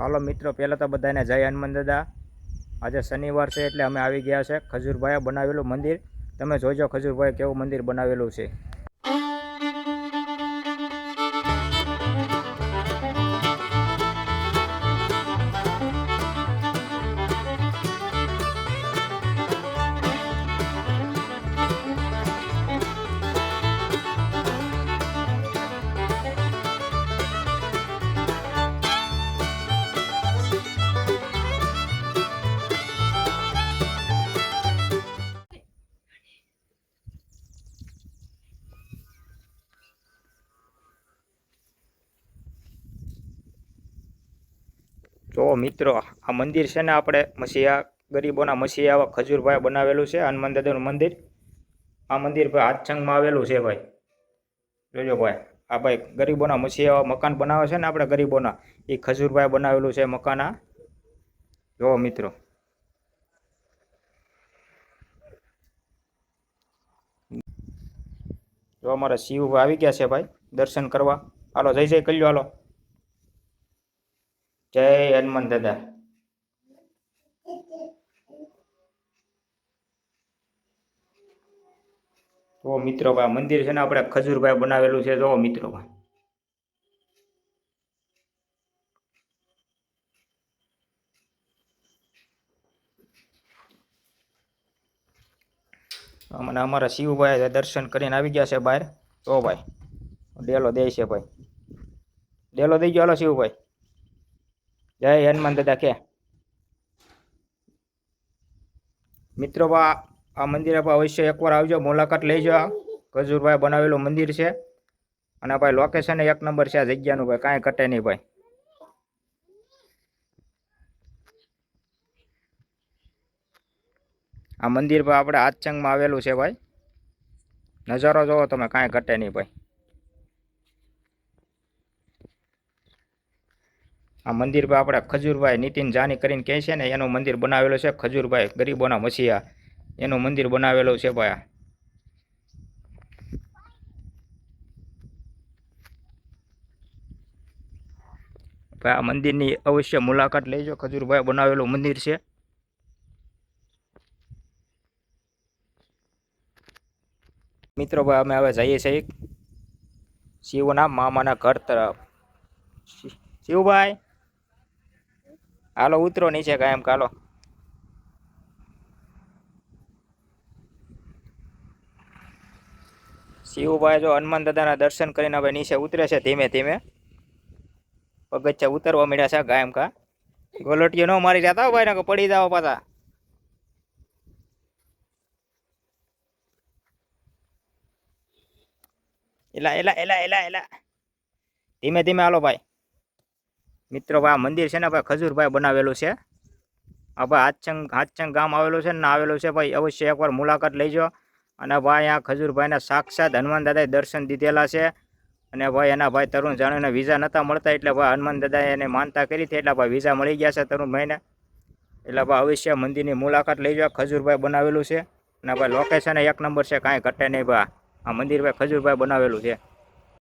હાલો મિત્રો, પહેલાં તો બધાને જય હનુમાન દાદા. આજે શનિવાર છે એટલે અમે આવી ગયા છે ખજૂરભાઈએ બનાવેલું મંદિર. તમે જોજો ખજૂરભાઈ કેવું મંદિર બનાવેલું છે. જો મિત્રો, આ મંદિર છે ને આપણે મસીહા, ગરીબોના મસીહા આવા ખજૂરભાઈ બનાવેલું છે, હનુમાન દાદાનું મંદિર. આ મંદિર ભાઈ હાથસંગમાં આવેલું છે ભાઈ. જોજો ભાઈ, આ ભાઈ ગરીબોના મસીહા મકાન બનાવે છે ને આપણે ગરીબોના, એ ખજૂરભાઈ બનાવેલું છે મકાન આ. જો મિત્રો. જો અમારા શિવ આવી ગયા છે ભાઈ, દર્શન કરવા. હાલો, જય જય કલ્યો, હાલો. જય હનુમાન દાદા. તો મિત્રો ભાઈ મંદિર છે ને આપણે ખજૂરભાઈ બનાવેલું છે. જો મિત્રો. ભાઈ અમને અમારા શિવભાઈ દર્શન કરીને આવી ગયા છે બહાર. તો ભાઈ, ડેલો દે છે ભાઈ. ડેલો દઈ ગયો, હાલો શિવભાઈ. જય હનુમાન દાદા કે. મિત્રો આ મંદિરે અવશ્ય એકવાર આવજો, મુલાકાત લેજો ખજૂરભાઈ બનાવેલું મંદિર છે. અને ભાઈ લોકેશન એક નંબર છે આ જગ્યાનું ભાઈ, કાંઈ ઘટે નહીં ભાઈ. આ મંદિર ભાઈ આપણે આચંગમાં આવેલું છે ભાઈ. નજારો જોવો તમે, કાંઈ ઘટે નહીં ભાઈ. આ મંદિર પર આપણે ખજૂરભાઈ નીતિન જાની કરીને કહે છે ને, એનું મંદિર બનાવેલું છે ખજૂરભાઈ ગરીબોના મસીહા. એનું મંદિર બનાવેલું છે ભાઈ. ભાઈ, આ મંદિરની અવશ્ય મુલાકાત લેજો. ખજૂરભાઈ બનાવેલું મંદિર છે. મિત્રો ભાઈ, અમે હવે જઈએ છીએ. શિવના મામાના ઘર તરફ. શિવભાઈ? હાલો, ઉતરો નીચે કાયમ કાલો. શિવભાઈ જો હનુમાન દાદાના દર્શન કરીને હવે નીચે ઉતરે છે ધીમે ધીમે. પગથિયા ઉતરવા મળ્યા છે ગાયમ કા. ગોલટીઓ ન મારી જતા ભાઈ ને પડી જાવ પાછા. એલા એલા એલા એલા એલા. ધીમે ધીમે હાલો ભાઈ. મિત્રો ભાઈ મંદિર છે ને ભાઈ ખજૂરભાઈ બનાવેલું છે. આ ભાઈ હાથચંગ હાથચંગ ગામ આવેલું છે ને આવેલું છે ભાઈ. અવશ્ય એકવાર મુલાકાત લઈજો અને ભાઈ આ ખજૂરભાઈના સાક્ષાત હનુમાન દાદાએ દર્શન દીધેલા છે. અને ભાઈ એના ભાઈ તરુણ જાણીને વિઝા નહોતા મળતા એટલે ભાઈ હનુમાન દાદાએ એને માનતા કરી હતી એટલે ભાઈ વિઝા મળી ગયા છે તરુણભાઈને એટલે ભાઈ અવશ્ય મંદિરની મુલાકાત લઈ લેજો ખજૂરભાઈ બનાવેલું છે. અને ભાઈ લોકેશન એક નંબર છે. કાંઈ ઘટે નહીં ભાઈ. આ મંદિર ભાઈ ખજૂરભાઈ બનાવેલું છે.